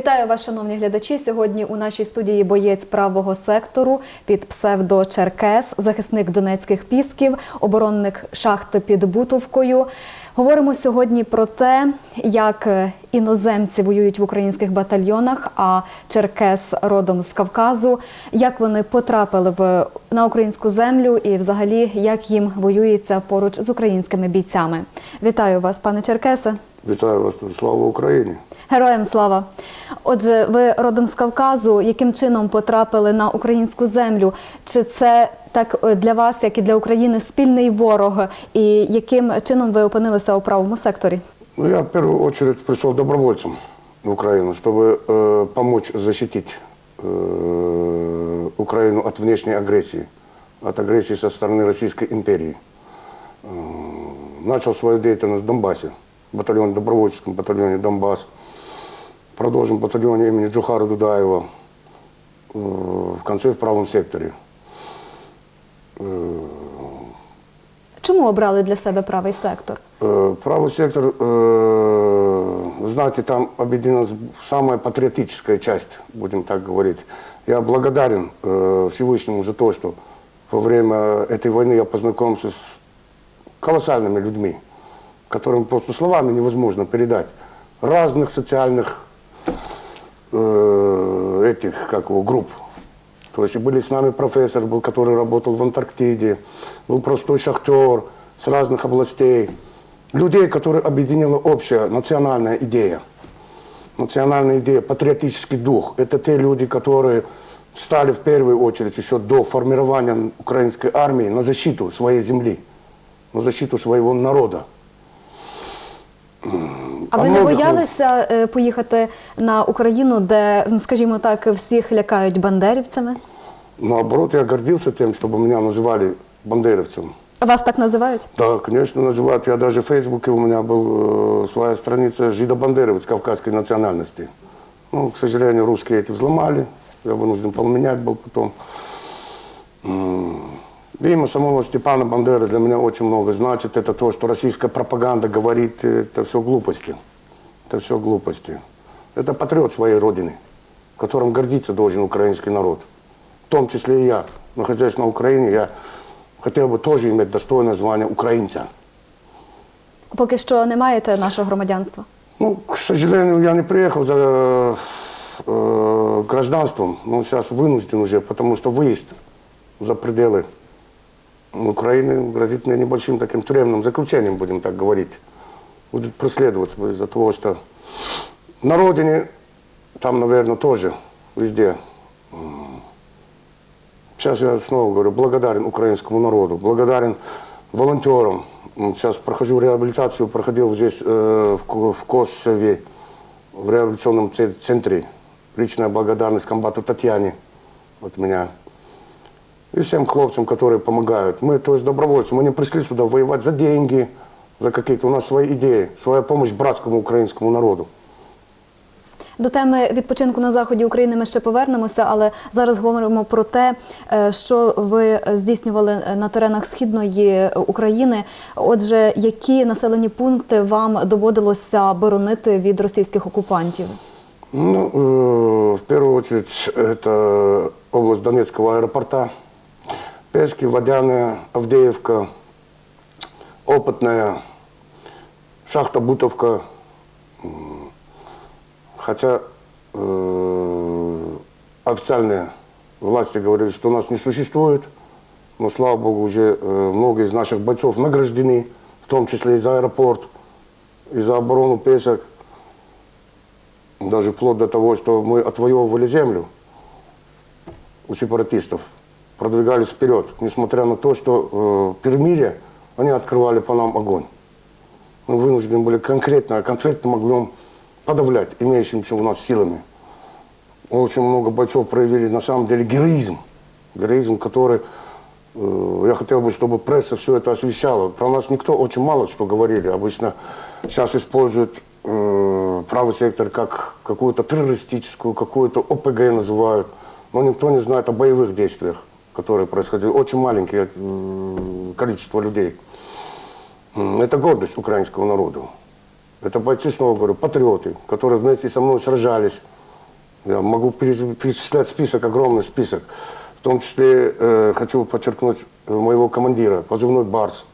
Вітаю вас, шановні глядачі. Сьогодні у нашій студії боєць правого сектору під псевдо Черкес, захисник донецьких пісків, оборонник шахти під Бутовкою. Говоримо сьогодні про те, як е, іноземці воюють в українських батальйонах, а Черкес родом з Кавказу, як вони потрапили в на українську землю і, взагалі, як їм воюється поруч з українськими бійцями. Вітаю вас, пане Черкесе. Вітаю вас, слава Україні. Героям слава! Отже, ви родом з Кавказу. Яким чином потрапили на українську землю? Чи це так е, для вас, як і для України, спільний ворог? І яким чином ви опинилися у правому секторі? Ну, я в первую очередь пришел добровольцем в Украину, чтобы э, помочь защитить э, Украину от внешней агрессии, от агрессии со стороны Российской империи. Э, начал свою деятельность в Донбассе, в батальоне, добровольческом батальоне Донбасс. Продолжим в батальоне имени Джухара Дудаева, э, в конце в правом секторе. Чому обрали для себе правий сектор? Э, Правый сектор, э, знаете, там объединилась самая патриотическая часть, будем так говорить. Я благодарен э, Всевышнему за то, что во время этой войны я познакомился с колоссальными людьми, Которым просто словами невозможно передать. Разных социальных э, этих, как его, групп. То есть были с нами профессор, был, который работал в Антарктиде, был простой шахтер с разных областей. Людей, которые объединила общая национальная идея. Национальная идея, патриотический дух. Это те люди, которые встали в первую очередь еще до формирования украинской армии на защиту своей земли, на защиту своего народа. А ви А не многих- боялися е, поїхати на Україну, де, м, скажімо так, всіх лякають бандерівцями? Наоборот, я гордился тем, чтобы меня называли бандеровцем. Вас так називають? Да, конечно, называют. Я даже в Фейсбуке у меня был э, своя страница жидобандеровец кавказской национальности. Ну, к сожалению, русские эти взломали. Я вынужден поменять был потом. М, Имя самого Степана Бандеры для меня очень много значит. Это то, что российская пропаганда говорит, это все глупости. Это все глупости. Это патриот своей родины, которым гордиться должен украинский народ. В том числе и я, находясь на Украине, я хотел бы тоже иметь достойное звание украинца. Поки що не маєте нашого громадянства. Ну, к сожалению, я не приехал за э, гражданством, но сейчас вынужден уже, потому что выезд за пределы Украины грозит мне небольшим таким тюремным заключением, будем так говорить. Будет преследовать из-за того, что на родине, там, наверное, тоже везде. Сейчас я снова говорю, благодарен украинскому народу, благодарен волонтерам. Сейчас прохожу реабилитацию, проходил здесь э, в, в Косове, в реабилитационном це- центре. Личная благодарность комбату Татьяне от меня. И всем хлопцам, которые помогают. Мы, то есть добровольцы, мы не пришли сюда воевать за деньги, за какие-то, у нас свои идеи, своя помощь братскому украинскому народу. До теми відпочинку на заході України ми ще повернемося, але зараз говоримо про те, е, що ви здійснювали на теренах східної України. Отже, які населені пункти вам доводилося боронити від російських окупантів? Ну, э, в первую очередь, это область Донецкого аэропорта. Пески, Водяная, Авдеевка, Опытная, шахта Бутовка. Хотя э, официальные власти говорили, что нас не существует, но, слава богу, уже э, много из наших бойцов награждены, в том числе и за аэропорт, и за оборону Песок даже вплоть до того, что мы отвоевывали землю у сепаратистов, продвигались вперед, несмотря на то, что э, перемирие, они открывали по нам огонь. Мы вынуждены были конкретно, конкретным огнем подавлять имеющимися у нас силами. Очень много бойцов проявили на самом деле героизм. Героизм, который э, я хотел бы, чтобы пресса все это освещала. Про нас никто очень мало что говорили. Обычно сейчас используют э, правый сектор как какую-то террористическую, какую-то ОПГ называют. Но никто не знает о боевых действиях, которые происходили. Очень маленькое э, количество людей. Это гордость украинского народа. Это бойцы, снова говорю, патриоты, которые вместе со мной сражались Я могу перечислять список, огромный список. В том числе э, хочу подчеркнуть э, моего командира, позывной Барс,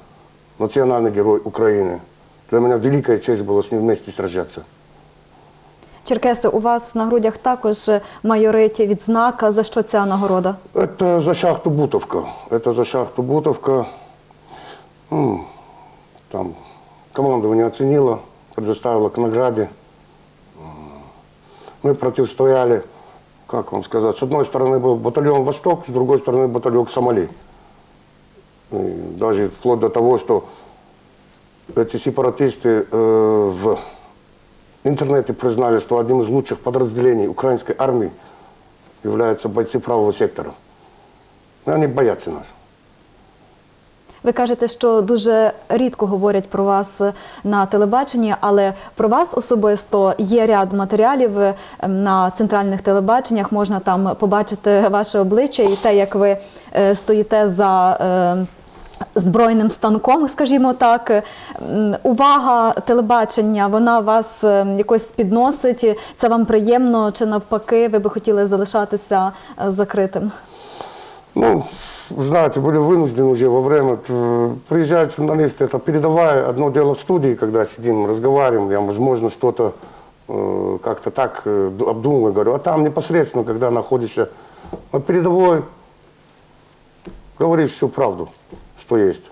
национальный герой Украины. Для меня великая честь было с ним вместе сражаться. Черкеси, у вас на грудях також майорить відзнака. За що ця нагорода? Это за шахту Бутовка. Это за шахту Бутовка. М, Там командование оценило, предоставило к награде. М, Мы противостояли, как вам сказать, с одной стороны был батальон «Восток», с другой стороны батальон «Сомали». И даже вплоть до того, что эти сепаратисты э, в интернете признали, что одним из лучших подразделений украинской армии являются бойцы правого сектора. И они боятся нас. Ви кажете, що дуже рідко говорять про вас на телебаченні, але про вас особисто є ряд матеріалів ем, на центральних телебаченнях. Можна там побачити ваше обличчя і те, як ви е, стоїте за е, Збройним станком, скажімо так, М, увага телебачення, вона вас е, якось підносить. Це вам приємно чи навпаки, ви би хотіли залишатися е, закритим? Ну, вы знаете, были вынуждены уже во время. э, Приезжают журналисты, это передавая. Одно дело в студии, когда сидим, разговариваем, я, возможно, что-то э, как-то так э, ду- обдумываю, говорю. А там непосредственно, когда находишься на передовой, говоришь всю правду, что есть.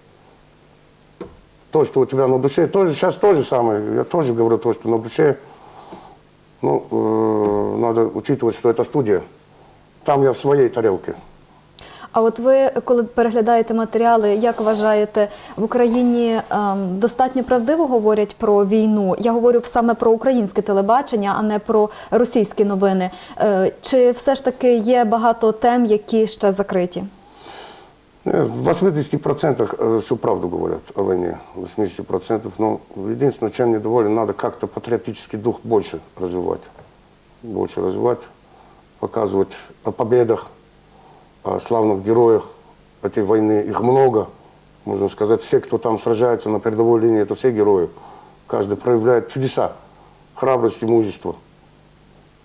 То, что у тебя на душе, тоже, сейчас то же самое, я тоже говорю то, что на душе. Ну, э, надо учитывать, что это студия. Там я в своей тарелке. А от ви, коли переглядаєте матеріали, як вважаєте, в Україні ем, достатньо правдиво говорять про війну? Я говорю саме про українське телебачення, а не про російські новини. Е, чи все ж таки є багато тем, які ще закриті? Э, В 80% э, всю правду говорят о войне. 80%. Но единственное, чем недоволен, надо как-то патриотический дух больше развивать. Больше развивать, показывать о победах, о славных героях этой войны. Их много. Можно сказать, все, кто там сражается на передовой линии, это все герои. Каждый проявляет чудеса, храбрость и мужество.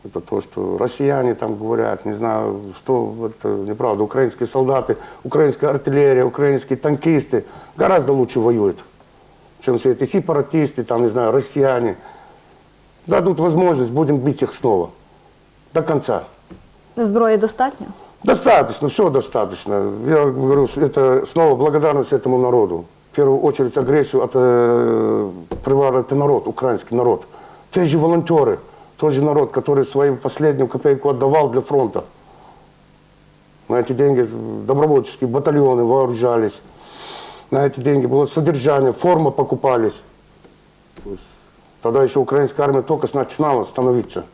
Это то, что россияне там говорят, не знаю, что это неправда. Украинские солдаты, украинская артиллерия, украинские танкисты гораздо лучше воюют, чем все эти сепаратисты, там, не знаю, россияне. Дадут возможность, будем бить их снова. До конца. Зброї достатньо? Достаточно, все достаточно. Я говорю, это снова благодарность этому народу. В первую очередь агрессию от, э, привар это народ, украинский народ. Те же волонтеры, тот же народ, который свою последнюю копейку отдавал для фронта. На эти деньги добровольческие батальоны вооружались. На эти деньги было содержание, форма покупались. То есть тогда еще украинская армия только начинала становиться.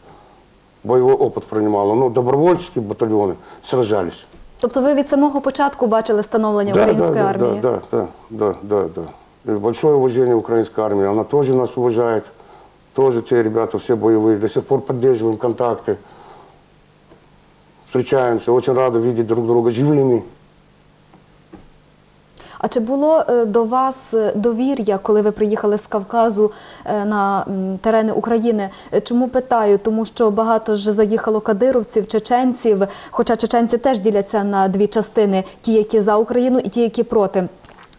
Боевой опыт принимала. Но добровольческие батальоны сражались. Тобто ви від самого початку бачили становлення української да, армії? Да, да, да, да, да. И большое уважение украинской армии. Она тоже нас уважает. Тоже те ребята все боевые. До сих пор поддерживаем контакты. Встречаемся. Очень рады видеть друг друга живыми. А чи було е, до вас е, довір'я, коли ви приїхали з Кавказу е, на м, терени України? Е, Чому питаю? Тому що багато ж заїхало кадировців, чеченців, хоча чеченці теж діляться на дві частини: ті, які за Україну, і ті, які проти.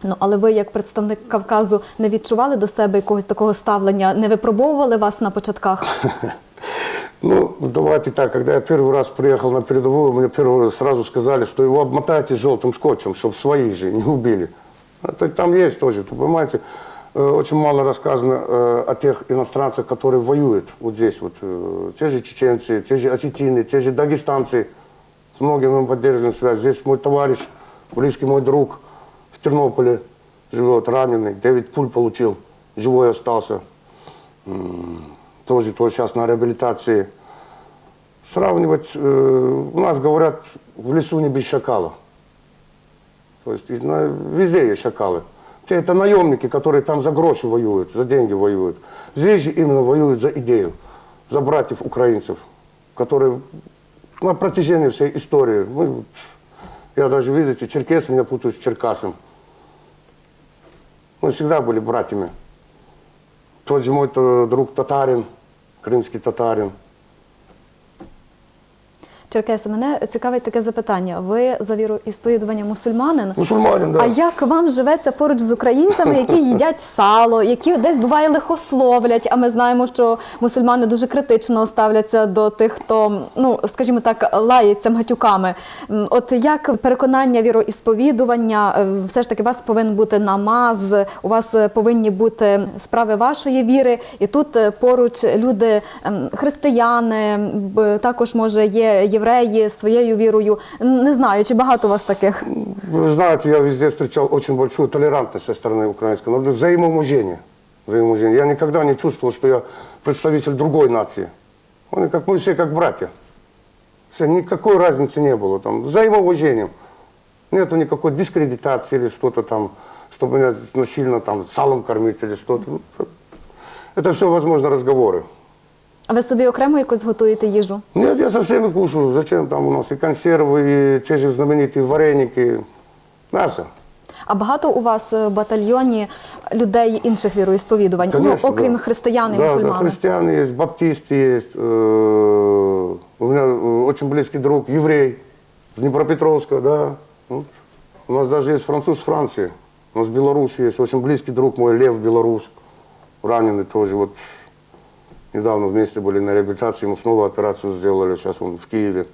Ну, але ви, як представник Кавказу, не відчували до себе якогось такого ставлення? Не випробовували вас на початках? Ну, давайте так, когда я первый раз приехал на передовую, мне первый раз сразу сказали, что его обмотайте желтым скотчем, чтобы своих же не убили. Это там есть тоже, вы понимаете, э, очень мало рассказано э, о тех иностранцах, которые воюют вот здесь вот. э, Те же чеченцы, те же осетины, те же дагестанцы. С многими мы поддерживаем связь. Здесь мой товарищ, близкий мой друг в Тернополе живет, раненый, 9 пуль получил, живой остался тоже, тоже сейчас на реабилитации. Сравнивать, э, у нас говорят, в лесу не без шакала. То есть на- везде есть шакалы. Те это наемники, которые там за гроши воюют, за деньги воюют. Здесь же именно воюют за идею, за братьев украинцев, которые на протяжении всей истории, мы, вот, я даже, видите, черкес меня путают с черкасом. Мы всегда были братьями. Тот же мой то- друг татарин, крымский татарин. Черкеси, мене цікавить таке запитання. Ви за віроісповідування мусульманин. Мусульманин, да. А як вам живеться поруч з українцями, які їдять сало, які десь буває лихословлять? А ми знаємо, що мусульмани дуже критично ставляться до тих, хто, ну скажімо так, лається матюками. От як переконання віроісповідування, е, все ж таки у вас повинен бути намаз, у вас е, повинні бути справи вашої віри, і тут е, поруч люди ем, християни, також може є євреї з своєю вірою. Н- Не знаю, чи багато у вас таких. Вы знаете, я везде встречал очень большую толерантность со стороны украинской народа, взаимоуважение. взаимоуважение. Я никогда не чувствовал, что я представитель другой нации. Они как мы все как братья. Все, никакой разницы не было. Там, взаимоуважением. Нету никакой дискредитации или что-то там, чтобы меня насильно там салом кормить или что-то. Ну, Это все, возможно, разговоры. А ви собі окремо якось готуєте їжу? Нет, я со всеми кушаю. Зачем там у нас и консервы, и те же знаменитые вареники. Мясо. А багато у вас е, в батальйоні людей інших віроісповідувань, ну, окрім да. християн і да, мусульман? Да, христиане есть, баптисты есть. Э, У меня э, очень близкий друг, еврей, с Днепропетровска, да. Вот. У нас даже есть француз Франции. У нас Беларусь есть, очень близкий друг мой, Лев Белорус, раненый тоже. Вот недавно вместе были на реабилитации, ему снова операцию сделали, сейчас он в Киеве.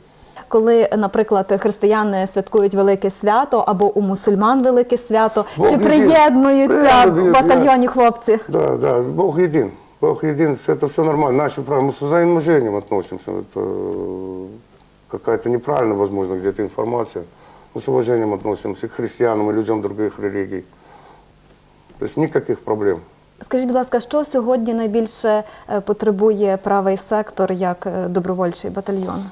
Коли, наприклад, християни святкують велике свято або у мусульман велике свято, Бог чи єдин. приєднуються в Приєднують, батальйоні хлопці? Да, да, Бог един. Бог един, все это все нормально. Наши правила, мы с взаимоуважением относимся. Это э, какая-то неправильная, возможно, где-то информация. Мы с уважением относимся и к христианам, и людям других религий. То есть никаких проблем. Скажіть, будь ласка, що сьогодні найбільше е, потребує правий сектор як е, добровольчий батальйон?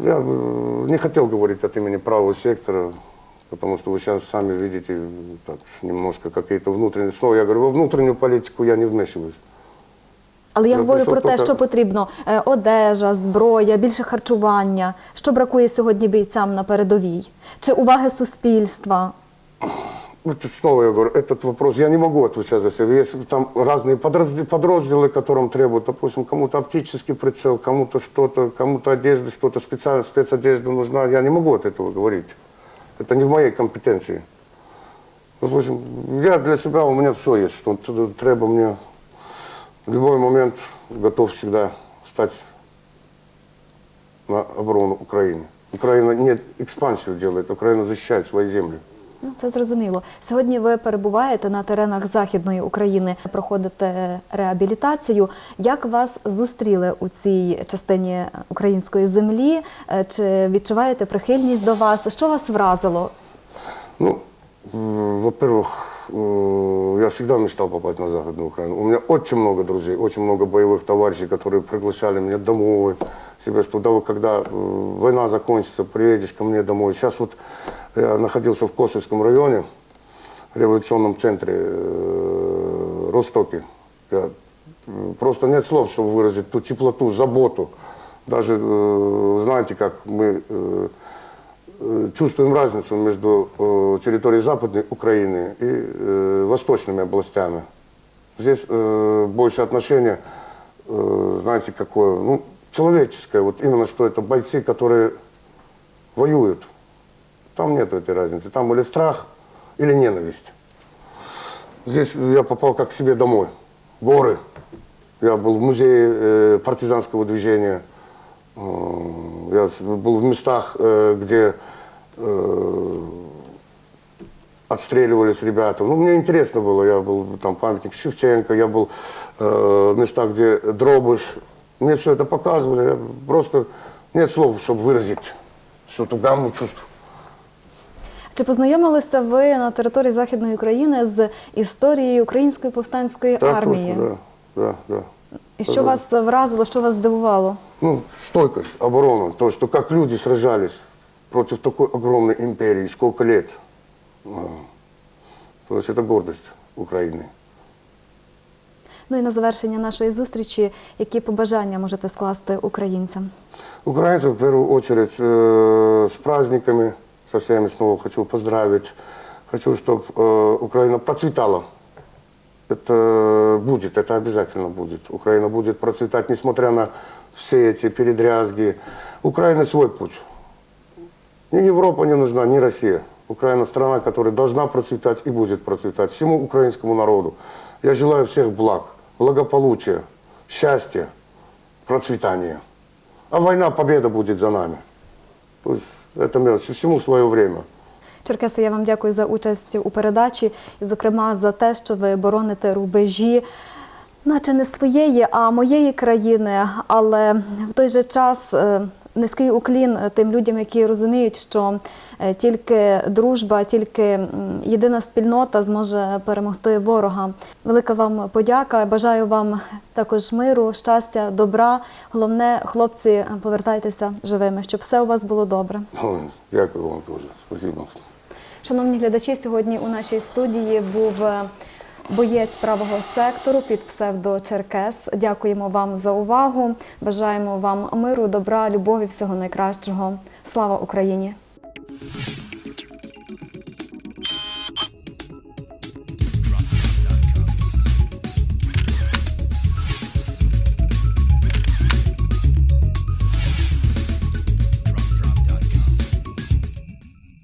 Я бы не хотел говорить от имени правого сектора, потому что вы сейчас сами видите так, немножко какие-то внутренние... Снова я говорю, во внутреннюю политику я не вмешиваюсь. Але я говорю прийшов про те, поки- що потрібно Е, одежа, зброя, більше харчування. Що бракує сьогодні бійцям на передовій? Чи уваги суспільства? Тут снова я говорю, этот вопрос, я не могу отвечать за себя. Есть там разные подразде- подразделы, которым требуют, допустим, кому-то оптический прицел, кому-то что-то, кому-то одежда, что-то специально, спецодежда нужна. Я не могу от этого говорить. Это не в моей компетенции. Допустим, я для себя, у меня все есть, что треба мне в любой момент готов всегда стать на оборону Украины. Украина не экспансию делает, Украина защищает свои земли. Це зрозуміло. Сьогодні ви перебуваєте на теренах Західної України, проходите реабілітацію. Як вас зустріли у цій частині української землі? Е, Чи відчуваєте прихильність до вас? Що вас вразило? Ну, во-первых, я всегда мечтал попасть на Западную Украину. У меня очень много друзей, очень много боевых товарищей, которые приглашали меня домой. Себе, что да, когда э, война закончится, приедешь ко мне домой. Сейчас вот я находился в Косовском районе, революционном центре э, Ростоке. Я, просто нет слов, чтобы выразить ту теплоту, заботу. Даже, э, знаете, как мы э, э, чувствуем разницу между э, территорией Западной Украины и э, восточными областями. Здесь э, больше отношение, э, знаете, какое, ну, человеческое, вот именно что это бойцы, которые воюют. Там нет этой разницы. Там или страх, или ненависть. Здесь я попал как к себе домой. Горы. Я был в музее партизанского движения. Я был в местах, где отстреливались ребята. Ну, мне интересно было. Я был там памятник Шевченко, я был э, в местах, где Дробыш. Мне все это показывали. Я просто нет слов, чтобы выразить всю ту гамму чувств. Чи познайомилися ви на території Західної України з історією Української повстанської Так армії? точно, да, да, да. І що вас вразило, що вас здивувало? Ну, стойкость, оборона, то, что как люди сражались против такой огромной империи, сколько лет. А, То есть это гордость Украины. Ну і на завершення нашої зустрічі, які побажання можете скласти українцям? Украинцев в первую очередь э, с праздниками, со всеми снова хочу поздравить. Хочу, чтобы Украина процветала. Это будет, это обязательно будет. Украина будет процветать, несмотря на все эти передрязги. Украине свой путь. Ни Европа не нужна, ни Россия. Украина страна, которая должна процветать и будет процветать. Всему украинскому народу. Я желаю всех благ, благополучия, счастья, процветания. А война, победа будет за нами. То есть это мелочь. Всему свое время. Черкеси, я вам дякую за участь у передачі, і, зокрема, за те, що ви бороните рубежі, наче не своєї, а моєї країни. Але в той же час е, низький уклін тим людям, які розуміють, що е, тільки дружба, тільки єдина спільнота зможе перемогти ворога. Велика вам подяка. Бажаю вам також миру, щастя, добра. Головне, хлопці, повертайтеся живими, щоб все у вас було добре. Дякую вам тоже. Спасибо. Шановні глядачі, сьогодні у нашій студії був е, боєць правого сектору під псевдо Черкес. Дякуємо вам за увагу. Бажаємо вам миру, добра, любові, всього найкращого. Слава Україні!